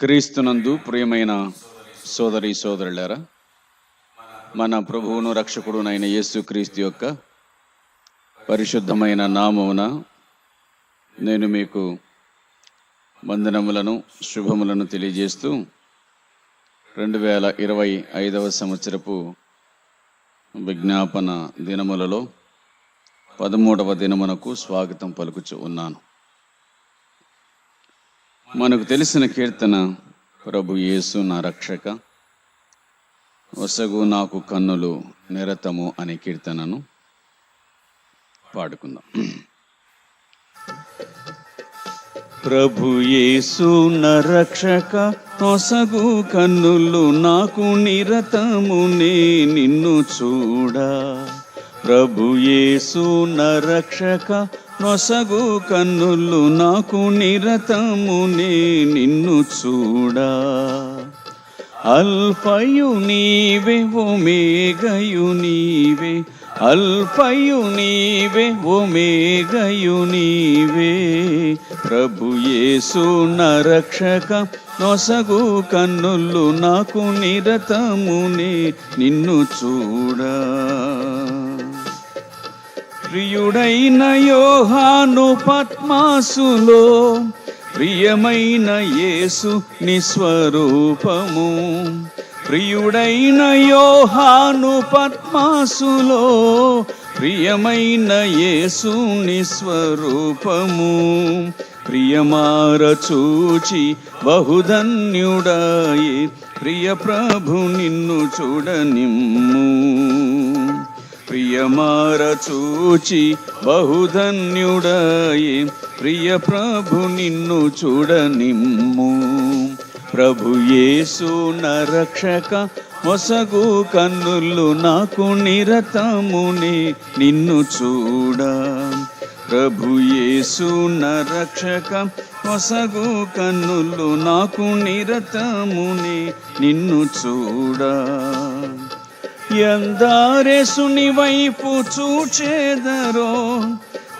క్రీస్తునందు ప్రియమైన సోదరి సోదరులారా మన ప్రభువును రక్షకుడునైన యేసు క్రీస్తు యొక్క పరిశుద్ధమైన నామమున నేను మీకు వందనములను శుభములను తెలియజేస్తూ రెండు వేల ఇరవై ఐదవ సంవత్సరపు విజ్ఞాపన దినములలో పదమూడవ దినమునకు స్వాగతం పలుకుచు ఉన్నాను. మనకు తెలిసిన కీర్తన ప్రభు యేసు నా రక్షక వసగు నాకు కన్నులు నిరతము అనే కీర్తనను పాడుకుందాం. ప్రభు యేసు రక్షక నొసగు కన్నులు నాకు నిరతము నే నిన్ను చూడా. ప్రభు యేసు నా రక్షక నొసగు కన్నులు నాకు నిరతమునే నిన్ను చూడా. అల్పయు నీవే ఒమేగయు నీవే. అల్పయు నీవే ఒమేగయు నీవే. ప్రభుయేసు నరక్షక నొసగు కన్నులు నాకు నిరతమునే నిన్ను చూడా. ప్రియుడైన యోహాను పద్మాసులో ప్రియమైన యేసు నిస్వరూపము. ప్రియుడైన యోహాను పద్మాసులో ప్రియమైన యేసు నిస్వరూపము. ప్రియమార చూచి బహుధన్యుడాయి ప్రియ ప్రభు నిన్ను చూడనిమ్ము. ప్రియమార చూచి బహుధన్యుడాయి. ప్రియ ప్రభు నిన్ను చూడనిమ్ము. ప్రభు యేసు నా రక్షక మొసగు కన్నులు నాకు నిరతముని నిన్ను చూడ. ప్రభు యేసు నా మొసగు కన్నులు నాకు నిరతముని నిన్ను చూడా. ఎందారెసుని వైపు చూచేదరో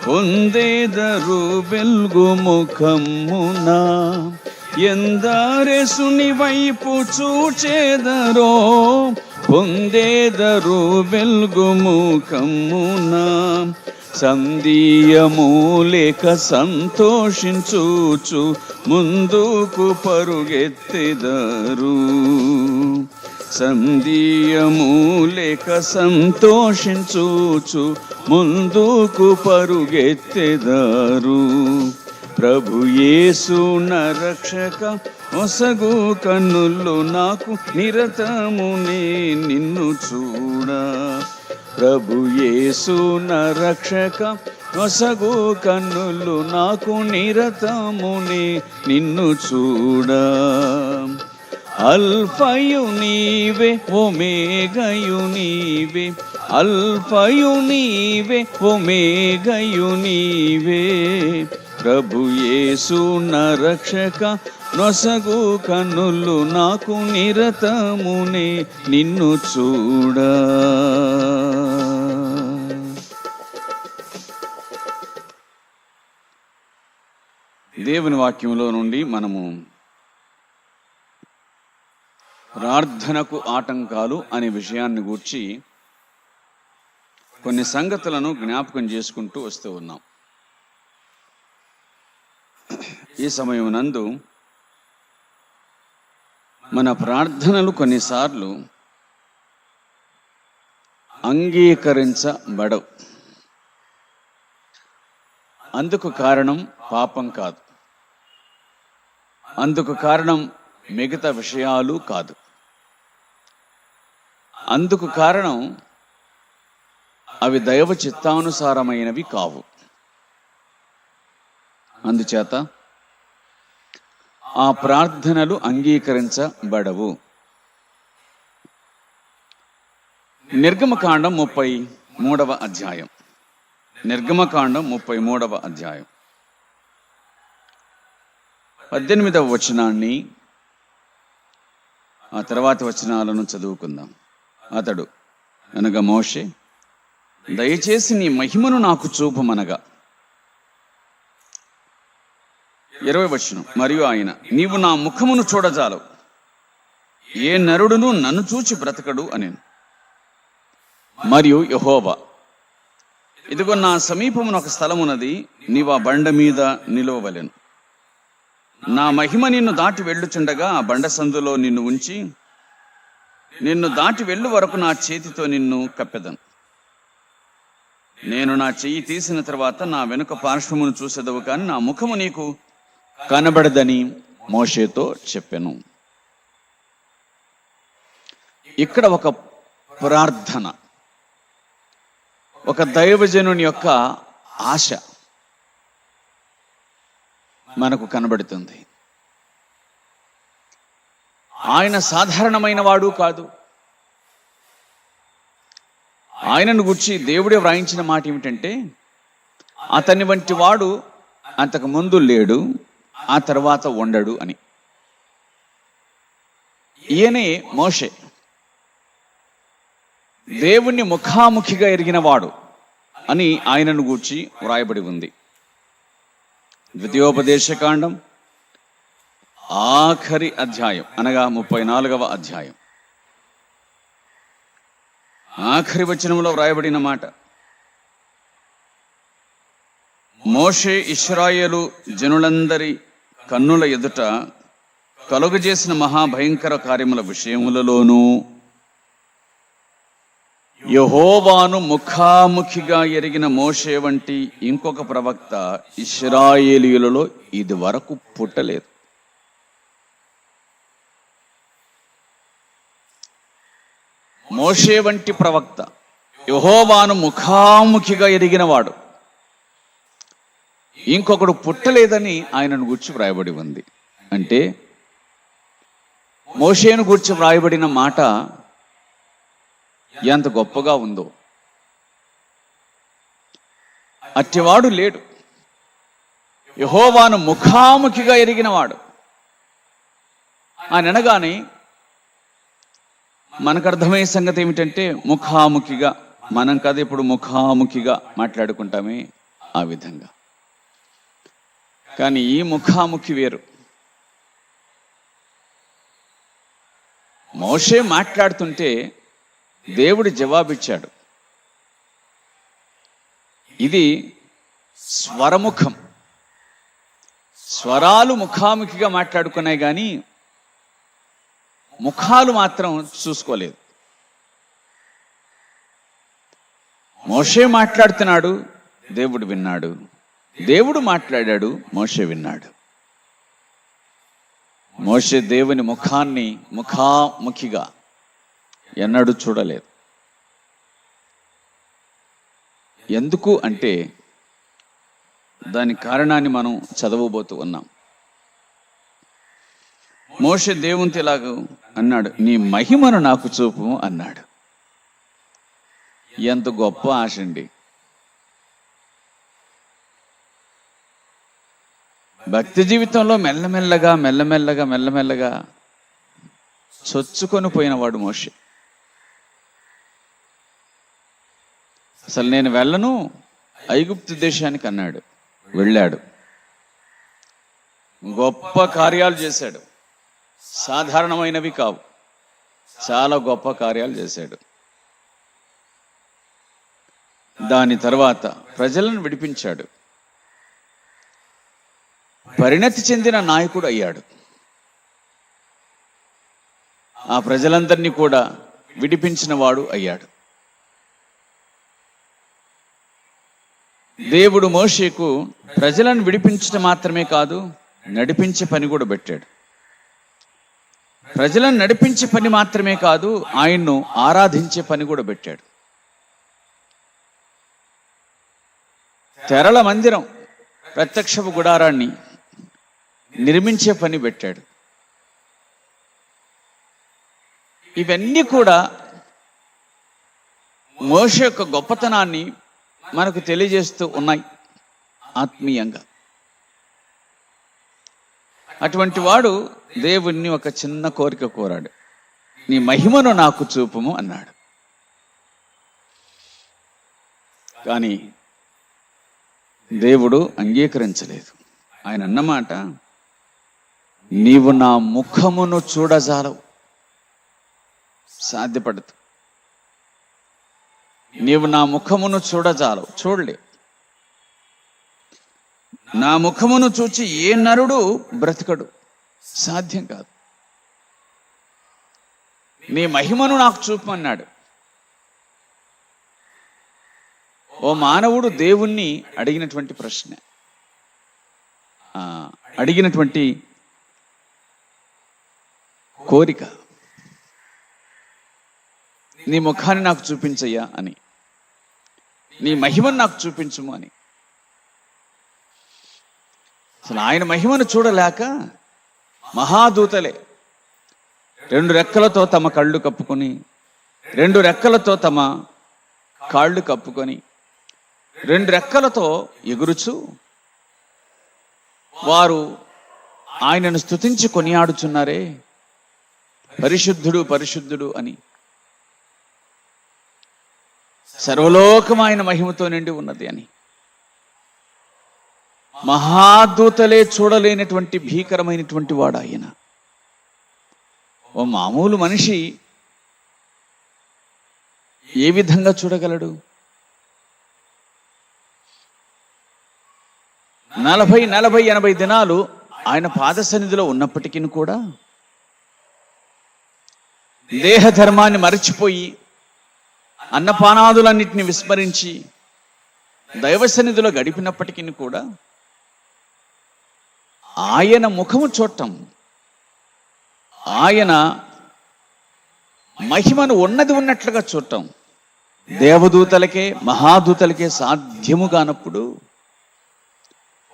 పొందేదరు వెల్గు ముఖమునా. ఎందారెసుని వైపు చూచేదరో పొందేదరు వెల్గు ముఖమునా. సందీయము లేక సంతోషించుచు ముందుకు పరుగెత్తెదరు. సందీయము లేక సంతోషించుచు ముందుకు పరుగెత్తెదారు. ప్రభు యేసు నా రక్షక ఒసగు కన్నులు నాకు నిరతమునే నిన్ను చూడ. ప్రభు యేసు నా రక్షక ఒసగు కన్నులు నాకు నిరతమునే నిన్ను చూడా. అల్ఫయు నీవే ఒమేగయు నీవే. అల్ఫయు నీవే ఒమేగయు నీవే. ప్రభు యేసు రక్షక నొసగు కన్నులు నాకు నిరతమునే నిన్ను చూడ. దేవుని వాక్యంలో నుండి మనము ప్రార్థనకు ఆటంకాలు అనే విషయాన్ని గూర్చి కొన్ని సంగతులను జ్ఞాపకం చేసుకుంటూ వస్తూ ఉన్నాం. ఈ సమయం నందు మన ప్రార్థనలు కొన్నిసార్లు అంగీకరించబడవు. అందుకు కారణం పాపం కాదు. అందుకు కారణం మిగతా విషయాలు కాదు. అందుకు కారణం అవి దైవ చిత్తానుసారమైనవి కావు. అందుచేత ఆ ప్రార్థనలు అంగీకరించబడవు. నిర్గమకాండం ముప్పై మూడవ అధ్యాయం. నిర్గమకాండం ముప్పై మూడవ అధ్యాయం. పద్దెనిమిదవ వచనాన్ని ఆ తర్వాత వచనాలను చదువుకుందాం. అతడు అనగా మోషే దయచేసి నీ మహిమను నాకు చూపమనగా. ఇరవై వచనం. మరియు ఆయన నీవు నా ముఖమును చూడజాలవు. ఏ నరుడును నన్ను చూచి బ్రతకడు అని మరియు యహోవా ఇదిగో నా సమీపమున ఒక స్థలమున్నది నీవు ఆ బండ మీద నిలవవలెను. నా మహిమ నిన్ను దాటి వెళ్ళుచుండగా ఆ బండ సందులో నిన్ను ఉంచి నిన్ను దాటి వెళ్ళు వరకు నా చేతితో నిన్ను కప్పెదను. నేను నా చెయ్యి తీసిన తర్వాత నా వెనుక పార్శ్వమును చూసేదవు కానీ నా ముఖము నీకు కనబడదని మోషేతో చెప్పాను. ఇక్కడ ఒక ప్రార్థన ఒక దైవజనుని యొక్క ఆశ మనకు కనబడుతుంది. ఆయన సాధారణమైన వాడు కాదు. ఆయనను గుర్చి దేవుడే వ్రాయించిన మాట ఏమిటంటే అతని వంటి వాడు అంతకు ముందు లేడు ఆ తర్వాత ఉండడు అని. ఈయనే మోషే. దేవుణ్ణి ముఖాముఖిగా ఎరిగినవాడు అని ఆయనను గూర్చి వ్రాయబడి ఉంది. ద్వితీయోపదేశకాండం ఆఖరి అధ్యాయం అనగా ముప్పై నాలుగవ అధ్యాయం. ఆఖరి వచనంలో వ్రాయబడిన మాట మోషే ఇస్రాయేలు జనులందరి కన్నుల ఎదుట కలుగజేసిన మహాభయంకర కార్యముల విషయములలోనూ యహోవాను ముఖాముఖిగా ఎరిగిన మోషే వంటి ఇంకొక ప్రవక్త ఇస్రాయేలీయులలో ఇది వరకు పుట్టలేదు. మోషే వంటి ప్రవక్త యహోవాను ముఖాముఖిగా ఎరిగినవాడు ఇంకొకడు పుట్టలేదని ఆయనను గుర్చి వ్రాయబడి ఉంది. అంటే మోషేను గుర్చి వ్రాయబడిన మాట ఎంత గొప్పగా ఉందో. అట్టివాడు లేడు. యహోవాను ముఖాముఖిగా ఎరిగినవాడు ఆయన అనగానే మనకు అర్థమయ్యే సంగతి ఏమిటంటే ముఖాముఖిగా మనం కదా ఇప్పుడు ముఖాముఖిగా మాట్లాడుకుంటామే ఆ విధంగా. కానీ ఈ ముఖాముఖి వేరు. మోషే మాట్లాడుతుంటే దేవుడు జవాబిచ్చాడు. ఇది స్వరముఖం. స్వరాలు ముఖాముఖిగా మాట్లాడుకున్నాయి కానీ ముఖాలు మాత్రం చూసుకోలేదు. మోషే మాట్లాడుతున్నాడు దేవుడు విన్నాడు. దేవుడు మాట్లాడాడు మోషే విన్నాడు. మోషే దేవుని ముఖాన్ని ముఖాముఖిగా ఎన్నడూ చూడలేదు. ఎందుకు అంటే దాని కారణాన్ని మనం చదవబోతూ ఉన్నాం. మోషే దేవునితో ఇలాగ అన్నాడు నీ మహిమను నాకు చూపు అన్నాడు. ఎంత గొప్ప ఆశ అండి. భక్తి జీవితంలో మెల్లమెల్లగా మెల్లమెల్లగా మెల్లమెల్లగా చొచ్చుకొని పోయినవాడు మోషే. అసలు నేను వెళ్ళను ఐగుప్తు దేశానికి అన్నాడు వెళ్ళాడు. గొప్ప కార్యాలు చేశాడు. సాధారణమైనవి కావు. చాలా గొప్ప కార్యాలు చేశాడు. దాని తర్వాత ప్రజలను విడిపించాడు. పరిణతి చెందిన నాయకుడు అయ్యాడు. ఆ ప్రజలందరినీ కూడా విడిపించిన వాడు అయ్యాడు. దేవుడు మోషేకు ప్రజలను విడిపించడం మాత్రమే కాదు నడిపించే పని కూడా పెట్టాడు. ప్రజలను నడిపించే పని మాత్రమే కాదు ఆయన్ను ఆరాధించే పని కూడా పెట్టాడు. తెరల మందిరం ప్రత్యక్షపు గుడారాన్ని నిర్మించే పని పెట్టాడు. ఇవన్నీ కూడా మోష యొక్క గొప్పతనాన్ని మనకు తెలియజేస్తూ ఉన్నాయి ఆత్మీయంగా. అటువంటి వాడు దేవుణ్ణి ఒక చిన్న కోరిక కోరాడు. నీ మహిమను నాకు చూపుము అన్నాడు. కానీ దేవుడు అంగీకరించలేదు. ఆయన అన్నమాట నీవు నా ముఖమును చూడజాలవు. సాధ్యపడదు. నీవు నా ముఖమును చూడజాలవు. చూడలే. నా ముఖమును చూచి ఏ నరుడు బ్రతకడు? సాధ్యం కాదు. నీ మహిమను నాకు చూపమన్నాడు. ఓ మానవుడు దేవుణ్ణి అడిగినటువంటి ప్రశ్న. ఆ, అడిగినటువంటి కోరిక. నీ ముఖాన్ని నాకు చూపించయ్యా అని. నీ మహిమను నాకు చూపించుము అని. అసలు ఆయన మహిమను చూడలేక మహాదూతలే రెండు రెక్కలతో తమ కళ్ళు కప్పుకొని రెండు రెక్కలతో తమ కాళ్ళు కప్పుకొని రెండు రెక్కలతో ఎగురుచు వారు ఆయనను స్తుతించి కొనియాడుచున్నారే. పరిశుద్ధుడు పరిశుద్ధుడు అని. సర్వలోకం ఆయన మహిమతో నిండి ఉన్నది అని. మహాదూతలే చూడలేనటువంటి భీకరమైనటువంటి వాడు ఆయన. ఓ మామూలు మనిషి ఏ విధంగా చూడగలడు? నలభై నలభై ఎనభై దినాలు ఆయన పాద సన్నిధిలో ఉన్నప్పటికీ కూడా దేహధర్మాన్ని మరచిపోయి అన్నపానాదులన్నిటిని విస్మరించి దైవ సన్నిధిలో గడిపినప్పటికీ కూడా ఆయన ముఖము చూడటం. ఆయన మహిమను ఉన్నది ఉన్నట్లుగా చూడటం. దేవదూతలకే మహాదూతలకే సాధ్యము కానప్పుడు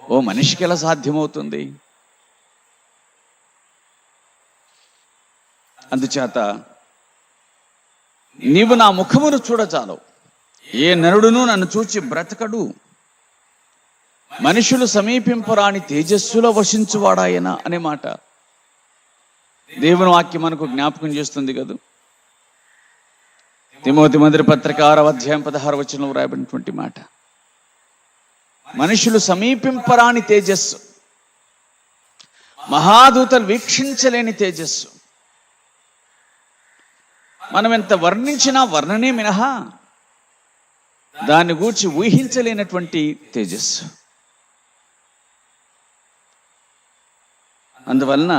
ఓ మనిషికి ఎలా సాధ్యమవుతుంది? అందుచేత నీవు నా ముఖమును చూడచాలవు ఏ నరుడును నన్ను చూచి బ్రతకడు. మనుషులు సమీపింపరాని తేజస్సులో వశించువాడాయన అనే మాట. దేవుని వాక్యం మనకు జ్ఞాపకం చేస్తుంది కదా? తిమోతి మందిర పత్రిక ఆరవ అధ్యాయం పదహారు వచనంలో వ్రాయబడినటువంటి మాట. మనుషులు సమీపింపరాని తేజస్సు. మహాదూతలు వీక్షించలేని తేజస్సు. మనం ఎంత వర్ణించినా వర్ణనే మినహా. దాన్ని గూర్చి ఊహించలేనటువంటి తేజస్సు. అందువలన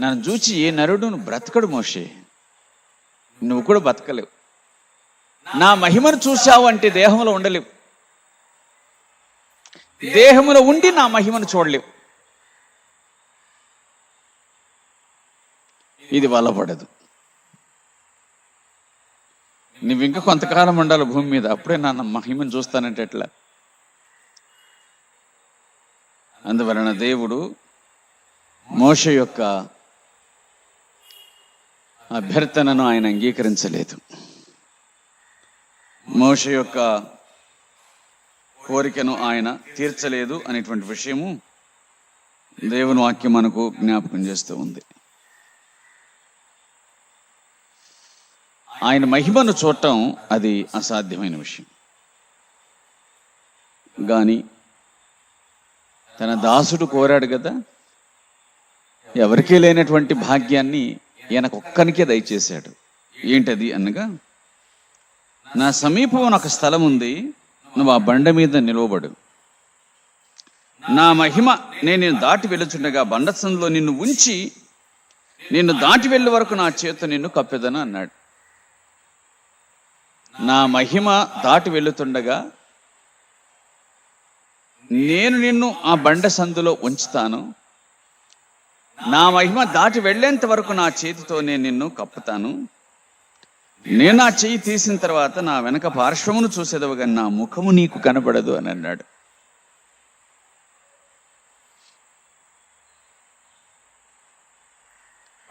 నన్ను చూచి ఏ నరుడును బ్రతకడు మోషే. నువ్వు కూడా బతకలేవు నా మహిమను చూశావు అంటే దేహంలో ఉండలేవు. దేహంలో ఉండి నా మహిమను చూడలేవు. ఇది వల్లపడదు నువ్వు ఇంకా కొంతకాలం ఉండాలి భూమి మీద. అప్పుడే నా మహిమను చూస్తానంటే ఎట్లా? అందువలన దేవుడు మోష యొక్క అభ్యర్థనను ఆయన అంగీకరించలేదు. మోష యొక్క కోరికను ఆయన తీర్చలేదు అనేటువంటి విషయము దేవుని వాక్యం మనకు జ్ఞాపకం చేస్తూ ఉంది. ఆయన మహిమను చూడటం అది అసాధ్యమైన విషయం. కానీ తన దాసుడు కోరాడు కదా. ఎవరికీ లేనటువంటి భాగ్యాన్ని ఈయనకు ఒక్కనికే దయచేశాడు. ఏంటది అనగా నా సమీపం ఒక స్థలం ఉంది నువ్వు ఆ బండ మీద నిలవబడు. నా మహిమ నేను దాటి వెళ్ళుచుండగా బండసంలో నిన్ను ఉంచి నిన్ను దాటి వెళ్ళే వరకు నా చేత నిన్ను కప్పెదను అన్నాడు. నా మహిమ దాటి వెళ్ళుతుండగా నేను నిన్ను ఆ బండ సందులో ఉంచుతాను. నా మహిమ దాటి వెళ్ళేంత వరకు నా చేతితో నేను నిన్ను కప్పుతాను. నేను నా చెయ్యి తీసిన తర్వాత నా వెనక పార్శ్వమును చూసేదవు కానీ నా ముఖము నీకు కనబడదు అని అన్నాడు.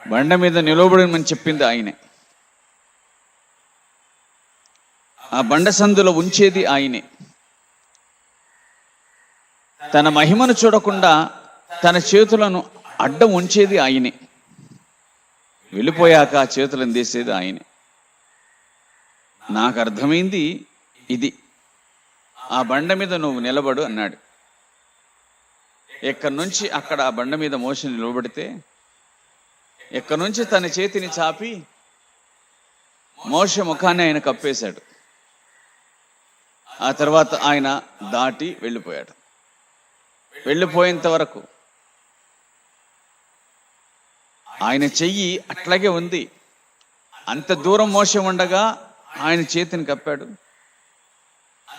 బండ మీద నిలవబడమని చెప్పింది ఆయనే. ఆ బండ సందులో ఉంచేది ఆయనే. తన మహిమను చూడకుండా తన చేతులను అడ్డం ఉంచేది ఆయనే. వెళ్ళిపోయాక ఆ చేతులను తీసేది ఆయనే. నాకు అర్థమైంది ఇది. ఆ బండ మీద నువ్వు నిలబడు అన్నాడు. ఎక్కడి నుంచి అక్కడ ఆ బండ మీద మోష నిలబడితే ఎక్కడి నుంచి తన చేతిని చాపి మోస ముఖాన్ని ఆయన కప్పేశాడు. ఆ తర్వాత ఆయన దాటి వెళ్ళిపోయాడు. వెళ్ళిపోయేంత వరకు. ఆయన చెయ్యి అట్లాగే ఉంది. అంత దూరం మోసం ఉండగా ఆయన చేతిని కప్పాడు.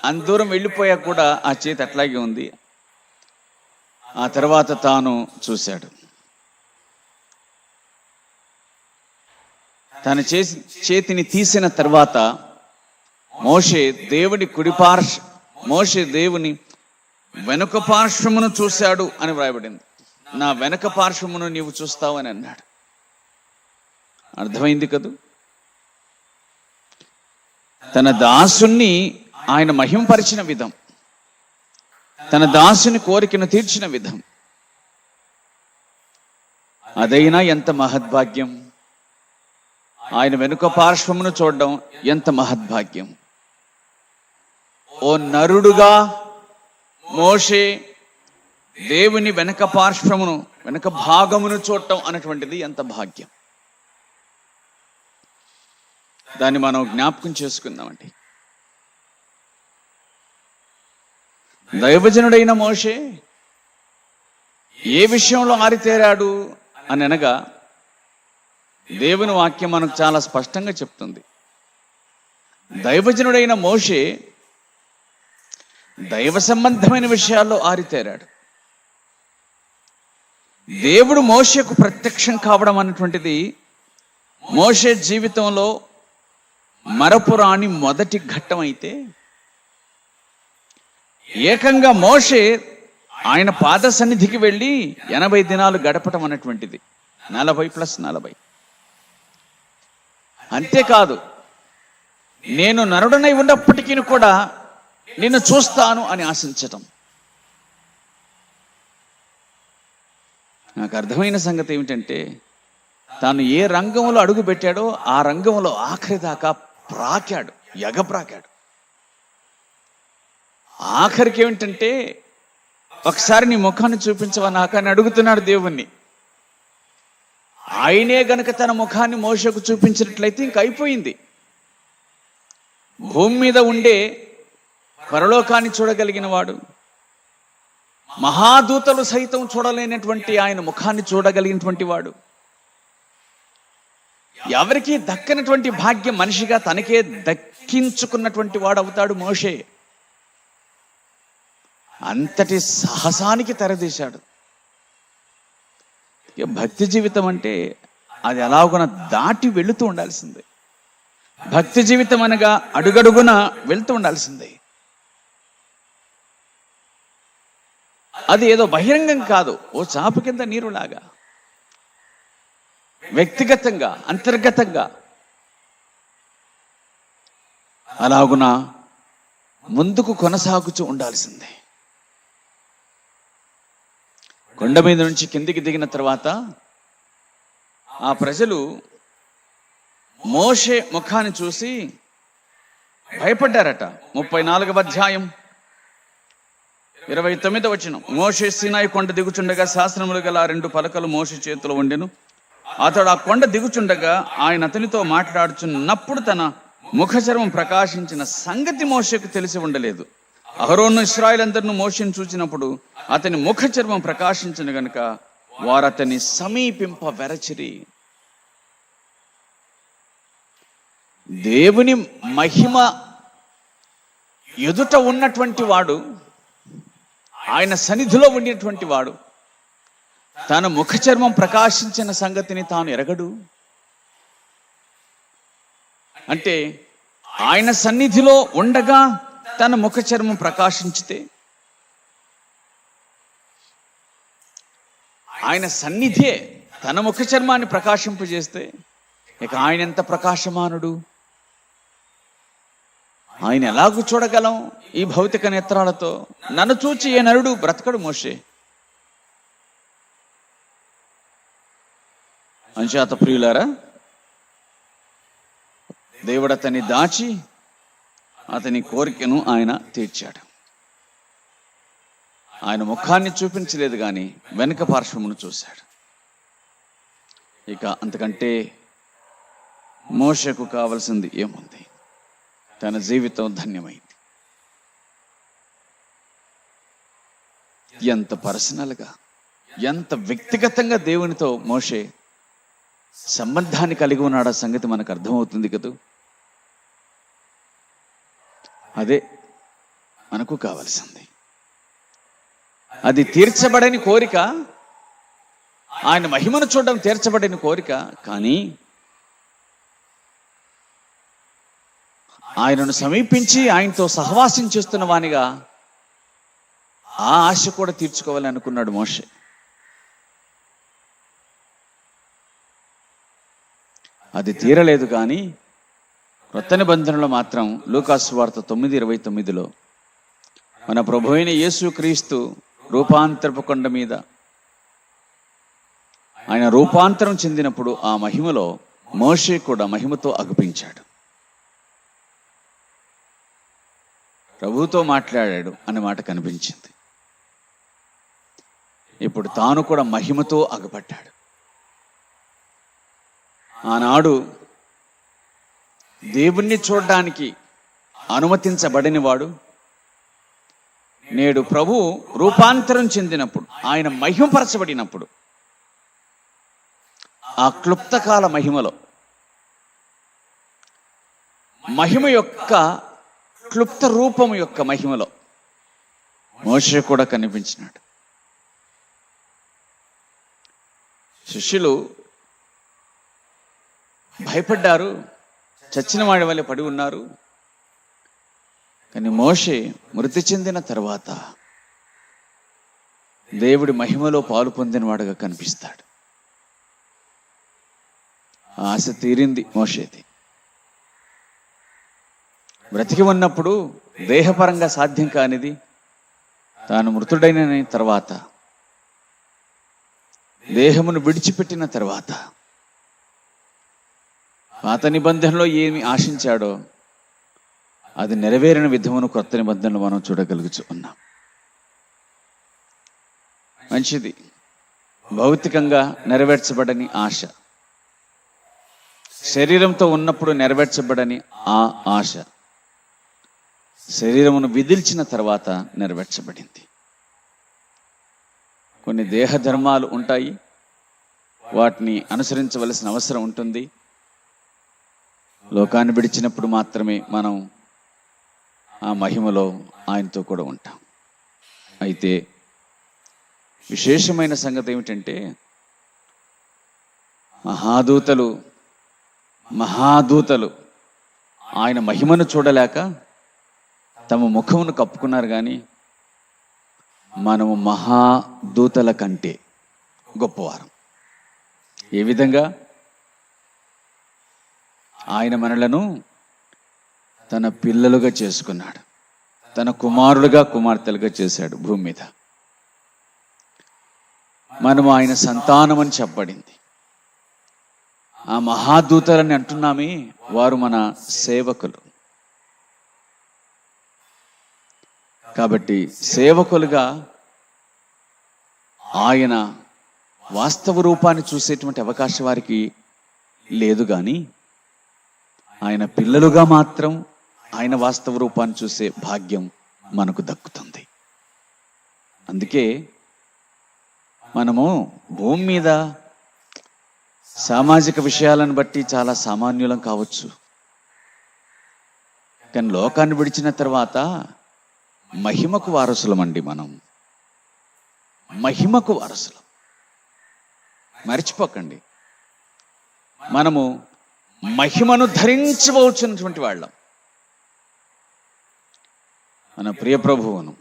అంత దూరం వెళ్ళిపోయాక కూడా ఆ చేతి అట్లాగే ఉంది. ఆ తర్వాత తాను చూశాడు. తన చేసి చేతిని తీసిన తర్వాత మోషే దేవుని కుడిపార్ష మోషే దేవుని వెనుక పార్శ్వమును చూశాడు అని వ్రాయబడింది. నా వెనక పార్శ్వమును నీవు చూస్తావు అని అన్నాడు. అర్థమైంది కదూ? తన దాసుని ఆయన మహింపరిచిన విధం. తన దాసుని కోరికను తీర్చిన విధం. అదైనా ఎంత మహద్భాగ్యం? ఆయన వెనుక పార్శ్వమును చూడడం ఎంత మహద్భాగ్యం? ఓ నరుడుగా మోషే దేవుని వెనక పార్శ్వమును వెనక భాగమును చూడటం అన్నటువంటిది ఎంత భాగ్యం. దాన్ని మనం జ్ఞాపకం చేసుకుందామండి. దైవజనుడైన మోషే ఏ విషయంలో ఆరితేరాడు అని అనగా దేవుని వాక్యం మనకు చాలా స్పష్టంగా చెప్తుంది. దైవజనుడైన మోషే దైవ సంబంధమైన విషయాల్లో ఆరితేరాడు. దేవుడు మోషకు ప్రత్యక్షం కావడం అన్నటువంటిది మోషే జీవితంలో మరపురాని మొదటి ఘట్టం అయితే ఏకంగా మోషే ఆయన పాద సన్నిధికి వెళ్ళి ఎనభై దినాలు గడపటం అన్నటువంటిది. నలభై ప్లస్ నలభై. అంతేకాదు నేను నరుడనై ఉన్నప్పటికీ కూడా నిన్ను చూస్తాను అని ఆశించటం. నాకు అర్థమైన సంగతి ఏమిటంటే తాను ఏ రంగంలో అడుగు పెట్టాడో ఆ రంగంలో ఆఖరి దాకా ప్రాకాడు ఎగప్రాకాడు ఆఖరికి ఏమిటంటే ఒకసారి నీ ముఖాన్ని చూపించవా నాకు అని అడుగుతున్నాడు దేవుణ్ణి. ఆయనే గనక తన ముఖాన్ని మోసకు చూపించినట్లయితే ఇంక అయిపోయింది. భూమి మీద ఉండే పరలోకాన్ని చూడగలిగిన వాడు. మహాదూతలు సైతం చూడలేనటువంటి ఆయన ముఖాన్ని చూడగలిగినటువంటి వాడు. ఎవరికీ దక్కనటువంటి భాగ్యం మనిషిగా తనకే దక్కించుకున్నటువంటి వాడు అవుతాడు మోషే. అంతటి సాహసానికి తెరదీశాడు. భక్తి జీవితం అంటే అది ఎలాగున దాటి వెళుతూ ఉండాల్సిందే. భక్తి జీవితం అనగా అడుగడుగున వెళ్తూ ఉండాల్సిందే. అది ఏదో బహిరంగం కాదు. ఓ చాప కింద నీరులాగా. వ్యక్తిగతంగా అంతర్గతంగా. అలాగున ముందుకు కొనసాగుతూ ఉండాల్సిందే. కొండ మీద నుంచి కిందికి దిగిన తర్వాత ఆ ప్రజలు మోషే ముఖాన్ని చూసి భయపడ్డారట. ముప్పై నాలుగవ అధ్యాయం. ఇరవై తొమ్మిది వచ్చిన మోషే సినాయి కొండ దిగుచుండగా శాస్త్రములు గల రెండు పలకలు మోషే చేతిలో ఉండెను. అతడు ఆ కొండ దిగుచుండగా ఆయన అతనితో మాట్లాడుచున్నప్పుడు తన ముఖచర్మం ప్రకాశించిన సంగతి మోషకు తెలిసి ఉండలేదు. అహరోను ఇస్రాయల్ అందరిని మోషని చూచినప్పుడు అతని ముఖ చర్మం ప్రకాశించిన గనుక వారు అతని సమీపింప వెరచిరి. దేవుని మహిమ ఎదుట ఉన్నటువంటి వాడు ఆయన సన్నిధిలో ఉండేటువంటి వాడు. తన ముఖ చర్మం ప్రకాశించిన సంగతిని తాను ఎరగడు. అంటే ఆయన సన్నిధిలో ఉండగా తన ముఖ చర్మం ప్రకాశించితే ఆయన సన్నిధే తన ముఖ చర్మాన్ని ప్రకాశింపజేస్తే ఇక ఆయన ఎంత ప్రకాశమానుడు? ఆయన ఎలాగూ చూడగలం ఈ భౌతిక నేత్రాలతో? నన్ను చూచి ఏ నరుడు బ్రతకడు మోషే. అంచేత ప్రియులారా దేవుడు అతన్ని దాచి అతని కోరికను ఆయన తీర్చాడు. ఆయన ముఖాన్ని చూపించలేదు కానీ వెనుక పార్శ్వమును చూశాడు. ఇక అంతకంటే మోషకు కావలసింది ఏముంది? తన జీవితం ధన్యమైంది. ఎంత పర్సనల్గా ఎంత వ్యక్తిగతంగా దేవునితో మోషే సంబంధాన్ని కలిగి ఉన్నాడు ఆ సంగతి మనకు అర్థమవుతుంది కదూ? అదే మనకు కావలసింది. అది తీర్చబడని కోరిక ఆయన మహిమను చూడడం తీర్చబడని కోరిక కానీ ఆయనను సమీపించి ఆయనతో సహవాసం చేస్తున్న వానిగా ఆ ఆశ కూడా తీర్చుకోవాలని అనుకున్నాడు మోషే. అది తీరలేదు కానీ క్రొత్త నిబంధనలో మాత్రం లూకాసు వార్త తొమ్మిది ఇరవై తొమ్మిదిలో మన ప్రభు అయిన యేసు క్రీస్తు రూపాంతరపు కొండ మీద ఆయన రూపాంతరం చెందినప్పుడు ఆ మహిమలో మోషే కూడా మహిమతో అగుపించాడు. ప్రభుతో మాట్లాడాడు అనే మాట కనిపించింది. ఇప్పుడు తాను కూడా మహిమతో అగపడ్డాడు. ఆనాడు దేవుణ్ణి చూడడానికి అనుమతించబడిన వాడు నేడు ప్రభు రూపాంతరం చెందినప్పుడు ఆయన మహిమపరచబడినప్పుడు ఆ క్లుప్తకాల మహిమలో మహిమ యొక్క క్లుప్త రూపం యొక్క మహిమలో మోషే కూడా కనిపించినాడు. శిష్యులు భయపడ్డారు చచ్చిన వాడి వల్ల పడి ఉన్నారు. కానీ మోషే మృతి చెందిన తర్వాత దేవుడి మహిమలో పాలు పొందిన వాడుగా కనిపిస్తాడు. ఆశ తీరింది మోషేది. బ్రతికి ఉన్నప్పుడు దేహపరంగా సాధ్యం కానిది తాను మృతుడైన తర్వాత దేహమును విడిచిపెట్టిన తర్వాత. పాత నిబంధనలో ఏమి ఆశించాడో అది నెరవేరిన విధమును కొత్త నిబంధనలు మనం చూడగలుగుచు ఉన్నాం. మంచిది. భౌతికంగా నెరవేర్చబడని ఆశ. శరీరంతో ఉన్నప్పుడు నెరవేర్చబడని ఆ ఆశ. శరీరమును విదిల్చిన తర్వాత నెరవేర్చబడింది. కొన్ని దేహ ధర్మాలు ఉంటాయి. వాటిని అనుసరించవలసిన అవసరం ఉంటుంది. లోకాన్ని విడిచినప్పుడు మాత్రమే మనం ఆ మహిమలో ఆయనతో కూడా ఉంటాం. అయితే విశేషమైన సంగతి ఏమిటంటే మహాదూతలు మహాదూతలు ఆయన మహిమను చూడలేక తమ ముఖమును కప్పుకున్నారు కానీ మనము మహాదూతల కంటే గొప్పవారం. ఏ విధంగా? ఆయన మనలను తన పిల్లలుగా చేసుకున్నాడు. తన కుమారులుగా కుమార్తెలుగా చేశాడు భూమి మీద. మనము ఆయన సంతానం అని చెప్పబడింది. ఆ మహాదూతలని అంటున్నామే వారు మన సేవకులు. కాబట్టి సేవకులుగా ఆయన వాస్తవ రూపాన్ని చూసేటువంటి అవకాశం వారికి లేదు కానీ ఆయన పిల్లలుగా మాత్రం ఆయన వాస్తవ రూపాన్ని చూసే భాగ్యం మనకు దక్కుతుంది. అందుకే మనము భూమి మీద సామాజిక విషయాలను బట్టి చాలా సామాన్యులం కావచ్చు. కానీ లోకాన్ని విడిచిన తర్వాత మహిమకు వారసులమండి మనం. మహిమకు వారసులం. మర్చిపోకండి. మనము మహిమను ధరించవలసినటువంటి వాళ్ళం. మన ప్రియ ప్రభువును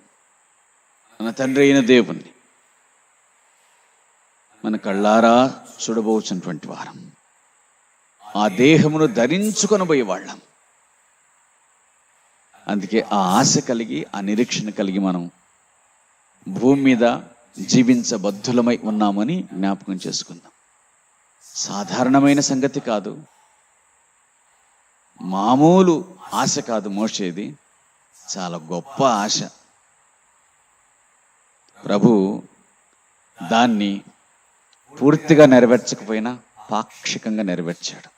మన తండ్రి అయిన దేవుణ్ణి మన కళ్ళారా చూడబోచినటువంటి వారం. ఆ దేహమును ధరించుకొనబోయే వాళ్ళం. అందుకే ఆ ఆశ కలిగి ఆ నిరీక్షణ కలిగి మనం భూమి మీద జీవించబద్ధులమై ఉన్నామని జ్ఞాపకం చేసుకుందాం. సాధారణమైన సంగతి కాదు. మామూలు ఆశ కాదు మోసేది చాలా గొప్ప ఆశ. ప్రభు దాన్ని పూర్తిగా నెరవేర్చకపోయినా పాక్షికంగా నెరవేర్చాడు.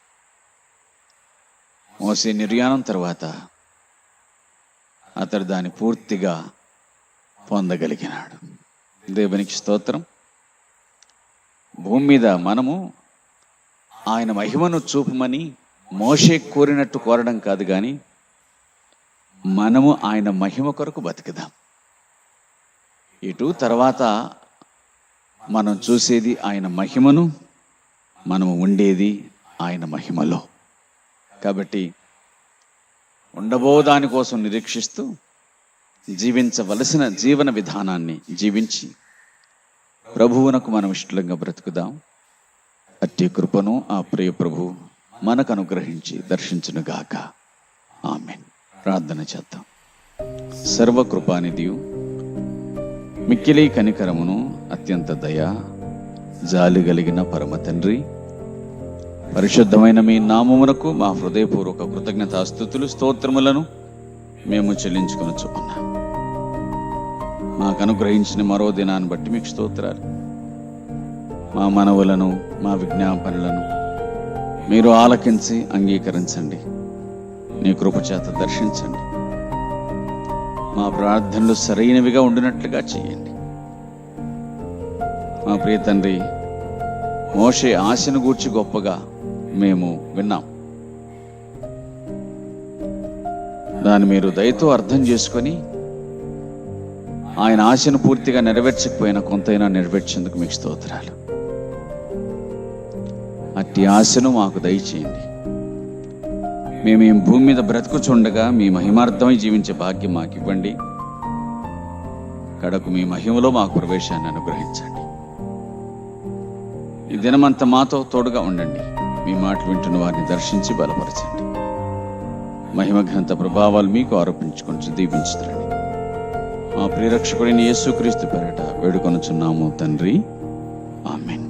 మోసే నిర్యాణం తర్వాత అతడు దాన్ని పూర్తిగా పొందగలిగినాడు. దేవునికి స్తోత్రం. భూమి మీద మనము ఆయన మహిమను చూపమని మోషే కోరినట్టు కోరడం కాదు కానీ మనము ఆయన మహిమ కొరకు బతుకుదాం. ఇటు తర్వాత మనం చూసేది ఆయన మహిమను మనము ఉండేది ఆయన మహిమలో. కాబట్టి ఉండబో దానికోసం నిరీక్షిస్తూ జీవించవలసిన జీవన విధానాన్ని జీవించి ప్రభువునకు మనం ఇష్టంగా బ్రతుకుదాం. అట్టి కృపను ఆ ప్రియ ప్రభు మనకు అనుగ్రహించి దర్శించునుగాక. ఆమెన్. ప్రార్థన చేద్దాం. సర్వకృపానిధియు మిక్కిలి కనికరమును అత్యంత దయ జాలి కలిగిన పరమ తండ్రి పరిశుద్ధమైన మీ నామమునకు మా హృదయపూర్వక కృతజ్ఞత స్థుతులు స్తోత్రములను మేము చెల్లించుకొనొచ్చు. ఉన్నాం మాకు అనుగ్రహించిన మరో దినాన్ని బట్టి మీకు స్తోత్రాలు. మా మనవులను మా విజ్ఞాపనలను మీరు ఆలకించి అంగీకరించండి. నీ కృపచేత దర్శించండి. మా ప్రార్థనలు సరైనవిగా ఉండినట్లుగా చేయండి. మా ప్రియ తండ్రి మోషే ఆశను గూర్చి గొప్పగా మేము విన్నాం. దాన్ని మీరు దయతో అర్థం చేసుకొని ఆయన ఆశను పూర్తిగా నెరవేర్చకపోయినా కొంతైనా నెరవేర్చేందుకు మీకు స్తోత్రాలు. అట్టి ఆశను మాకు దయచేయండి. మేము భూమి మీద బ్రతుకుచుండగా మీ మహిమార్థమై జీవించే భాగ్యం మాకు ఇవ్వండి. కడకు మీ మహిమలో మాకు ప్రవేశాన్ని అనుగ్రహించండి. ఈ దినమంతా మాతో తోడుగా ఉండండి. మీ మాటలు వింటున్న వారిని దర్శించి బలపరచండి. మహిమ ప్రభావాలు మీకు ఆరోపించుకొని దీవించుతారండి మా ప్రియరక్షకుడిని యేసుక్రీస్తు పేరట వేడుకొనుచున్నాము తండ్రి. ఆమెన్.